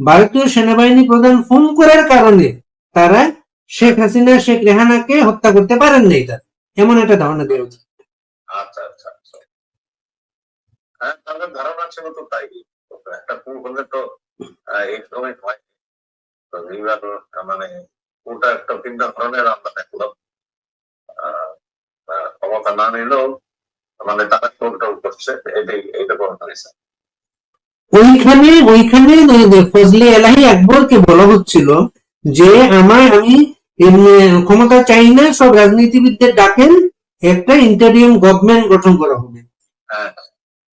ভারতীয় সেনাবাহিনী প্রধান ফোন করার কারণে তারা শেখ হাসিনা শেখ রেহানাকে হত্যা করতে পারেন নাই তার। এমন একটা ধারণা দেওয়া উচিত। আচ্ছা আচ্ছা আচ্ছা। হ্যাঁ ধারণা ছিল তো তাই। একটা কু হলে তো সময় হয়। তো এইবার মানে ওটা একটা ভিন্ন ধরনের আমরা দেখলাম। আহ, ক্ষমতা না নিলেও মানে তারা কন্ট্রোল করছে। এটাই এইটা বড় ওইখানে ওইখানে ফজলি এলাহি আকবরকে বলা হচ্ছিল যে আমার আমি ক্ষমতা চাই না সব রাজনীতিবিদদের ডাকেন একটা ইন্টারিয়াম গভর্নমেন্ট গঠন করা হবে। হ্যাঁ।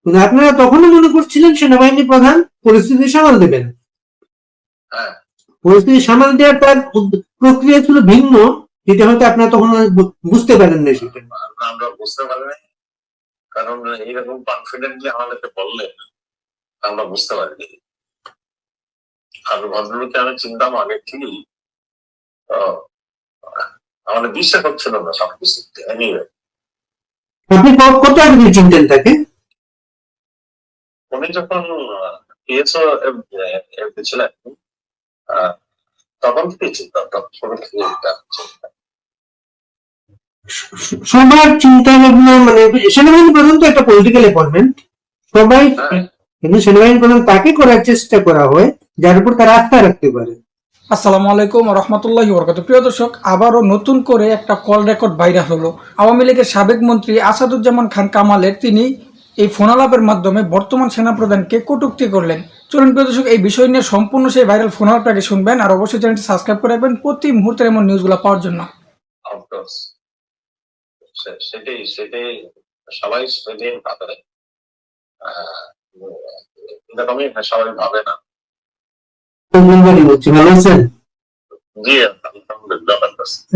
আপনারা তখনও মনে করছিলেন সেনাবাহিনী প্রধান পরিস্থিতি সামাল দেবেন। হ্যাঁ। পরিস্থিতি সামাল দেওয়ার তার প্রক্রিয়া ছিল ভিন্ন যেটা হয়তো আপনারা তখন বুঝতে পারেন না সেটা। আমরা বুঝতে পারি কারণ এইরকম কনফিডেন্টলি আমাদেরকে বললেন। আমরা বুঝতে পারিনি। আর ভদ্রলোকে আমি চিন্তাম আগে থেকেই আমাদের বিশ্বাস হচ্ছিল না সবকিছু। এনিওয়ে আপনি কত আগে চিনতেন তাকে? উনি যখন পিএসও ছিলেন তখন থেকে চিন্তা তখন ছোট থেকে চিন্তা। সবার চিন্তা ভাবনা মানে সেনাবাহিনী প্রধান তো একটা পলিটিক্যাল অ্যাপয়েন্টমেন্ট সবাই হ্যাঁ। কিন্তু সেনাবাহিনী প্রধান তাকে করার চেষ্টা করা হয় যার উপর তারা আস্থা রাখতে পারে। আসসালামু আলাইকুম রহমতুল্লাহি বরকাত প্রিয় দর্শক আবারও নতুন করে একটা কল রেকর্ড ভাইরাল হলো। আওয়ামী লীগের সাবেক মন্ত্রী আসাদুজ্জামান খান কামালের। তিনি এই ফোনালাপের মাধ্যমে বর্তমান সেনাপ্রধানকে কটুক্তি করলেন। চলুন প্রিয় দর্শক এই বিষয় নিয়ে সম্পূর্ণ সেই ভাইরাল ফোনালাপটাকে শুনবেন আর অবশ্যই চ্যানেলটি সাবস্ক্রাইব করে রাখবেন প্রতি মুহূর্তের এমন নিউজগুলো পাওয়ার জন্য। সেটাই সেটাই সবাই সেটাই এরকমই সবাই ভাবে না। ভালো আছেন।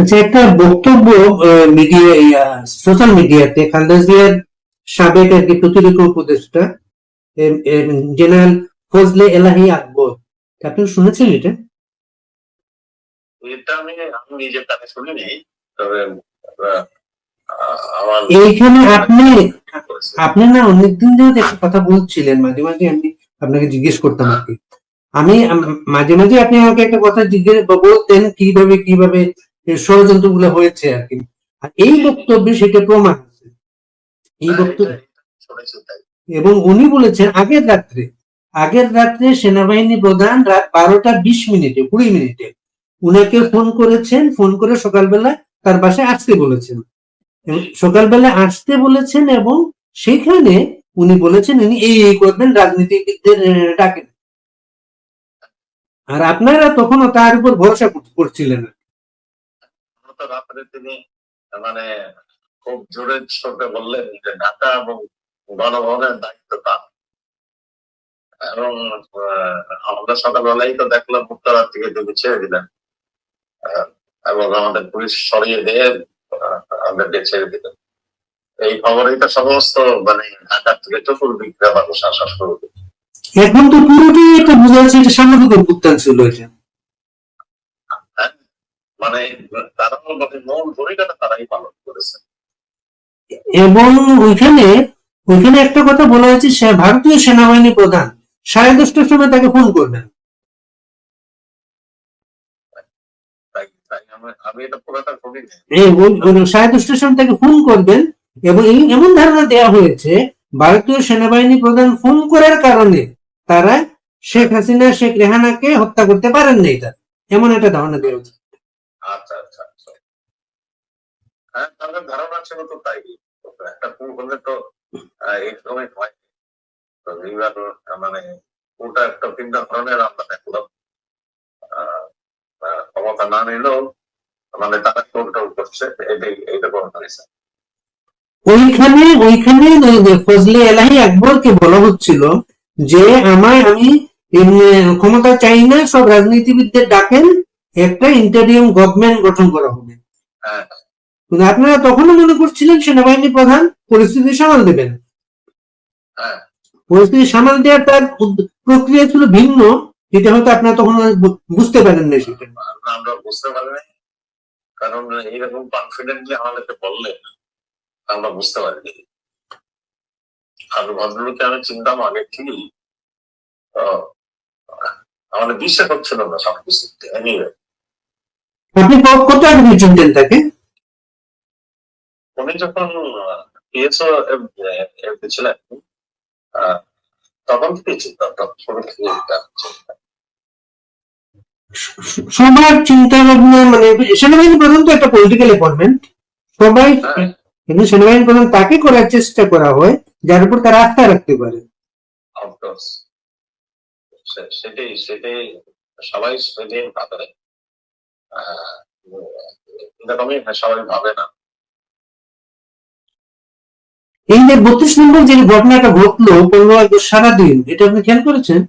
আচ্ছা একটা বক্তব্য মিডিয়া সোশ্যাল মিডিয়াতে খালেদা জিয়ার সাবেক আর কি প্রতিরক্ষা উপদেষ্টা জেনারেল ফজলে এলাহি আকবর। আপনি শুনেছেন এটা? এটা আমি আমি নিজের কানে শুনিনি তবে এইখানে আপনি। আপনি না অনেকদিন একটা কথা বলছিলেন, মাঝে মাঝে আমি আপনাকে জিজ্ঞেস করতাম আর কি। আমি, মাঝে মাঝে আপনি আমাকে একটা কথা জিজ্ঞেস বলতেন কীভাবে কীভাবে ষড়যন্ত্রগুলো হয়েছে আর কি। এই বক্তব্যে সেটা প্রমাণ আছে। এই বক্তব্য এবং উনি বলেছেন, আগের রাত্রে আগের রাত্রে সেনাবাহিনী প্রধান বারোটা বিশ মিনিটে, কুড়ি মিনিটে, উনাকে ফোন করেছেন, ফোন করে সকালবেলা তার বাসায় আসতে বলেছেন। সকালবেলা আসতে বলেছেন এবং সেখানে উনি বলেছেন, উনি এই এই করবেন, রাজনীতিবিদদের ডাকেন। আর আপনারা তখনও তার উপর ভরসা করছিলেন। তিনি মানে খুব জোরে চোখে বললেন যে ঢাকা এবং গণভবনের দায়িত্ব তার। এবং আমরা সকালবেলাই তো দেখলাম উত্তরার থেকে তিনি ছেড়ে দিলেন। এবং আমাদের পুলিশ সরিয়ে দিয়ে ছেড়ে দিলেন এই খবরেই তো সমস্ত মানে ঢাকার থেকে মানুষ শুরু। এখন তো পুরোটাই একটা বোঝা যাচ্ছে এটা অভ্যুত্থান ছিল এটা। মানে তারা মানে মূল ভূমিকাটা তারাই পালন করেছে। এবং ওইখানে ওইখানে একটা কথা বলা হয়েছে সে- ভারতীয় সেনাবাহিনী প্রধান সাড়ে দশটার সময় তাকে ফোন করবেন। দশটার সময় তাকে ফোন করবেন এবং এমন ধারণা দেওয়া হয়েছে ভারতীয় সেনাবাহিনী প্রধান ফোন করার কারণে তারা শেখ হাসিনা শেখ রেহানাকে হত্যা করতে পারেন নাই তার। এমন একটা ধারণা দেওয়া হয়েছে। আচ্ছা আচ্ছা আচ্ছা। হ্যাঁ তাদের ধারণা ছিল তো তাই। একটা হলে তো এই হয়। তো এইবার মানে ওটা একটা ভিন্ন ধরনের আমরা দেখলাম। ক্ষমতা না নিলেও মানে তারা কন্ট্রোল করছে এটাই এইটা বড় হয়েছে ওইখানে ওইখানে ফজলে এলাহি আকবরকে বলা হচ্ছিল যে আমার আমি ক্ষমতা চাই না সব রাজনীতিবিদদের ডাকেন একটা ইন্টারিয়াম গভর্নমেন্ট গঠন করা হবে। হ্যাঁ। আপনারা তখনও মনে করছিলেন সেনাবাহিনী প্রধান পরিস্থিতি সামাল দেবেন। হ্যাঁ। পরিস্থিতি সামাল দেওয়ার তার প্রক্রিয়া ছিল ভিন্ন। যেটা হয়তো আপনারা তখন বুঝতে পারেন না সেটা আমরা বুঝতে পারি নাই কারণ এইরকম কনফিডেন্টলি আমাদেরকে বললেন আমরা বুঝতে পারিনি আর ভদ্রলোকে আমি চিন্তাম আগে থেকেই আমাদের বিশ্বাস হচ্ছিল না এনিওয়ে আপনি কত আগে চিনতেন তাকে উনি যখন পিএসও ছিলেন আহ, তখন থেকে চিন্তা শুরু থেকে সবার চিন্তা ভাবনা মানে সেনাবাহিনী প্রধান তো একটা পলিটিক্যাল অ্যাপয়েন্টমেন্ট সবাই হ্যাঁ। কিন্তু সেনাবাহিনী প্রধান তাকে করার চেষ্টা করা হয় যার উপর তারা আস্থা রাখতে পারে। সেটাই সেটাই সবাই সেটাই ভাবে। এরকমই সবাই ভাবে না। এই যে বত্রিশ নম্বর যে ঘটনাটা ঘটলো পনেরো আগস্ট সারাদিন এটা আপনি খেয়াল করেছেন?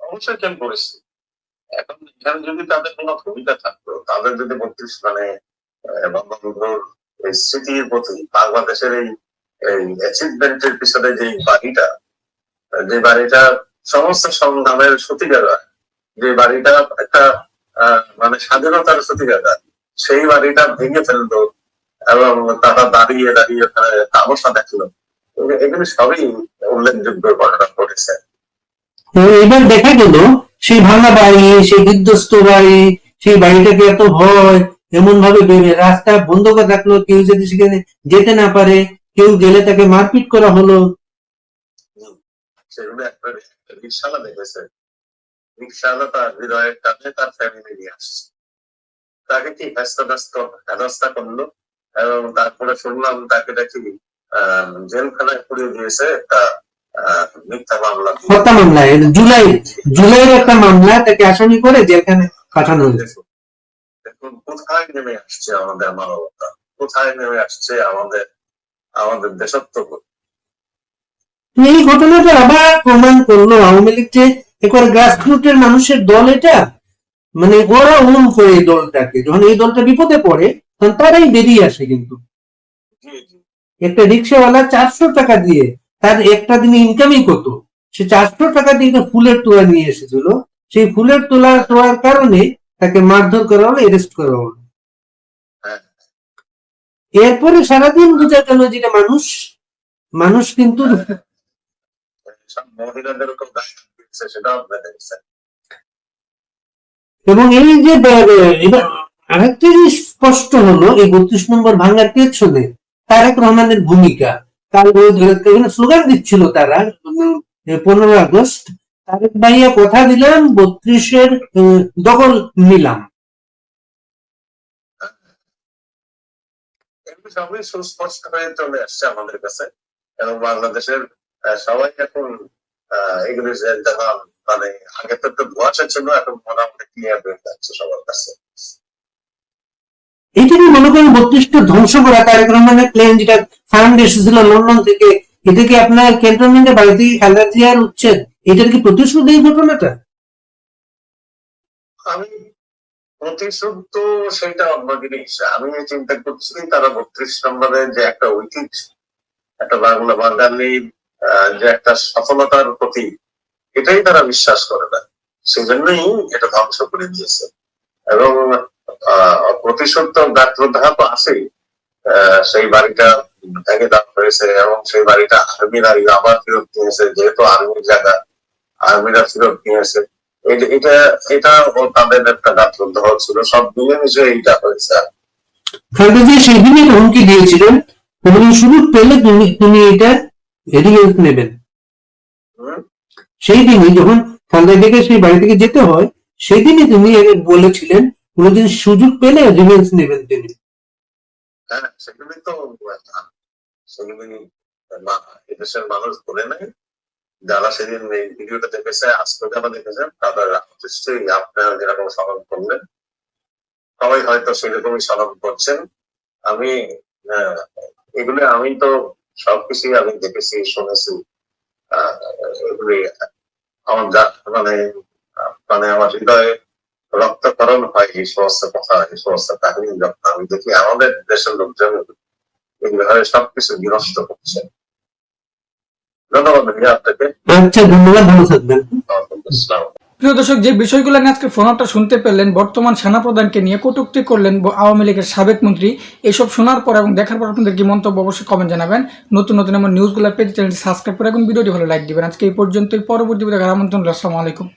অবশ্যই খেয়াল করেছি। এখন এখানে যদি তাদের কোনো ভূমিকা থাকতো, তাদের যদি বত্রিশ মানে বঙ্গবন্ধুর এই স্মৃতির প্রতি বাংলাদেশের এই এই অ্যাচিভমেন্টের পিছনে যে বাড়িটা যে বাড়িটা সমস্ত সংগ্রামের সত্যিকারা যে বাড়িটা একটা মানে স্বাধীনতার সত্যিকারা সেই বাড়িটা ভেঙে ফেলল এবং তারা দাঁড়িয়ে দাঁড়িয়ে তামাশা দেখল। এগুলো- সবই উল্লেখযোগ্য ঘটনা ঘটেছে। এবার দেখা গেল সেই ভাঙা বাড়ি, সেই বিধ্বস্ত বাড়ি, সেই বাড়িটাকে এত ভয় এমন ভাবে ভেবে রাস্তা বন্ধ করে থাকল কেউ যদি সেখানে যেতে না পারে, কেউ গেলে তাকে মারপিট করা হলো। তাকে কি হেনস্থা করল? এবং তারপরে শুনলাম তাকে নাকি জেলখানায় পুড়িয়ে দিয়েছে। একটা হত্যা মামলা জুলাই জুলাইয়ের একটা মামলা তাকে আসামি করে জেলখানে পাঠানো হয়েছে। দেখুন কোথায় নেমে আসছে আমাদের মানবতা? কোথায় নেমে আসছে আমাদের আমাদের এই ঘটনাটা আবার প্রমাণ করল আওয়ামী লীগ যে একবার গ্রাসরুটের মানুষের দল এটা মানে ওরা ওন করে এই দলটাকে। যখন এই দলটা বিপদে পড়ে তখন তারাই বেরিয়ে আসে কিন্তু। একটা রিক্সাওয়ালা চারশো টাকা দিয়ে তার একটা দিনে ইনকামই কত? সে চারশো টাকা দিয়ে ফুলের তোলা নিয়ে এসেছিল। সেই ফুলের তোলা, তোলার কারণে তাকে মারধর করা হলো এরেস্ট করা হলো। এরপরে সারাদিন বোঝা গেল যেটা মানুষ। মানুষ কিন্তু এবং এই যে আরেকটা জিনিস স্পষ্ট হলো, এই বত্রিশ নম্বর ভাঙার পেছনে তারেক রহমানের ভূমিকা। তার স্লোগান দিচ্ছিল তারা পনেরো আগস্ট, তারেক ভাইয়া কথা দিলাম, বত্রিশের দখল নিলাম। সবই সুস্পষ্ট হয়ে চলে আসছে আমাদের কাছে এবং বাংলাদেশের সবাই এখন এগুলি মানে আগে তো একটু ধোয়াশা ছিল, এখন মোটামুটি ক্লিয়ার হয়ে যাচ্ছে সবার কাছে। এটাকে মনে করেন বত্রিশটা ধ্বংস করা তারেক রহমানের প্লেন যেটা ফান্ড এসেছিল লন্ডন থেকে এটা কি আপনার ক্যান্টনমেন্টে বাড়ি থেকে খালেদা জিয়ার উচ্ছেদ এটার কি প্রতিশোধ এই ঘটনাটা? আমি তো সেটা অন্য জিনিস আমি চিন্তা করছি তারা বত্রিশ নম্বরে যে একটা ঐতিহ্য, একটা বাংলা বাঙালির যে একটা সফলতার প্রতি, এটাই তারা বিশ্বাস করে না। সেই জন্যই এটা ধ্বংস করে দিয়েছে। এবং প্রতিশোধ তো ব্যর্থতা তো আছেই। সেই বাড়িটা ভেঙে দেওয়া হয়েছে এবং সেই বাড়িটা আর্মিরা আবার ফেরত নিয়েছে যেহেতু আর্মির জায়গা আর্মিরা ফেরত নিয়েছে। এটা- এটা তাদের একটা গাত্রদাহ ছিল। সব মিলে মিশে এইটা হয়েছে। খালেদা সেদিনই হুমকি দিয়েছিলেন। এবং সুযোগ পেলে তুমি তুমি এটা রিলিজ নেবেন? সেই দিনই যখন খালেদা জিয়াকে সেই বাড়ি থেকে যেতে হয় সেদিনই তিনি বলেছিলেন কোনোদিন সুযোগ পেলে রিভেন্স নেবেন তিনি। হ্যাঁ সেগুলি তো সেগুলি মানুষ বলে নাই। যারা সেদিন এই ভিডিওটা দেখেছে আজকে যারা দেখেছেন তাদের নিশ্চয়ই আপনারা যেরকম স্মরণ করলেন সবাই হয়তো সেরকমই স্মরণ করছেন। আমি আহ, এগুলো আমি তো সবকিছুই আমি দেখেছি শুনেছি। আহ, এগুলি আমার মানে মানে আমার হৃদয়ে রক্তকরণ হয় এই সমস্ত কথা এই সমস্ত কাহিনী যখন আমি দেখি আমাদের দেশের লোকজন এইভাবে সবকিছু বিনষ্ট করছে। ধন্যবাদ ভাইয়া আপনাকে। আচ্ছা ধন্যবাদ ভালো থাকবেন। প্রিয় দর্শক যে বিষয়গুলো নিয়ে আজকে ফোনাটা শুনতে পেলেন বর্তমান সেনাপ্রধানকে নিয়ে কটূক্তি করলেন আওয়ামী লীগের সাবেক মন্ত্রী এসব শোনার পর এবং দেখার পর আপনাদের কি মন্তব্য অবশ্যই কমেন্ট জানাবেন। নতুন নতুন আমার নিউজগুলো পেতে চ্যানেলটি সাবস্ক্রাইব করে এবং ভিডিওটি ভালো লাইক দিবেন। আজকে এই পর্যন্তই পরবর্তী ভিডিও আমন্ত্রণ আসসালামু আলাইকুম।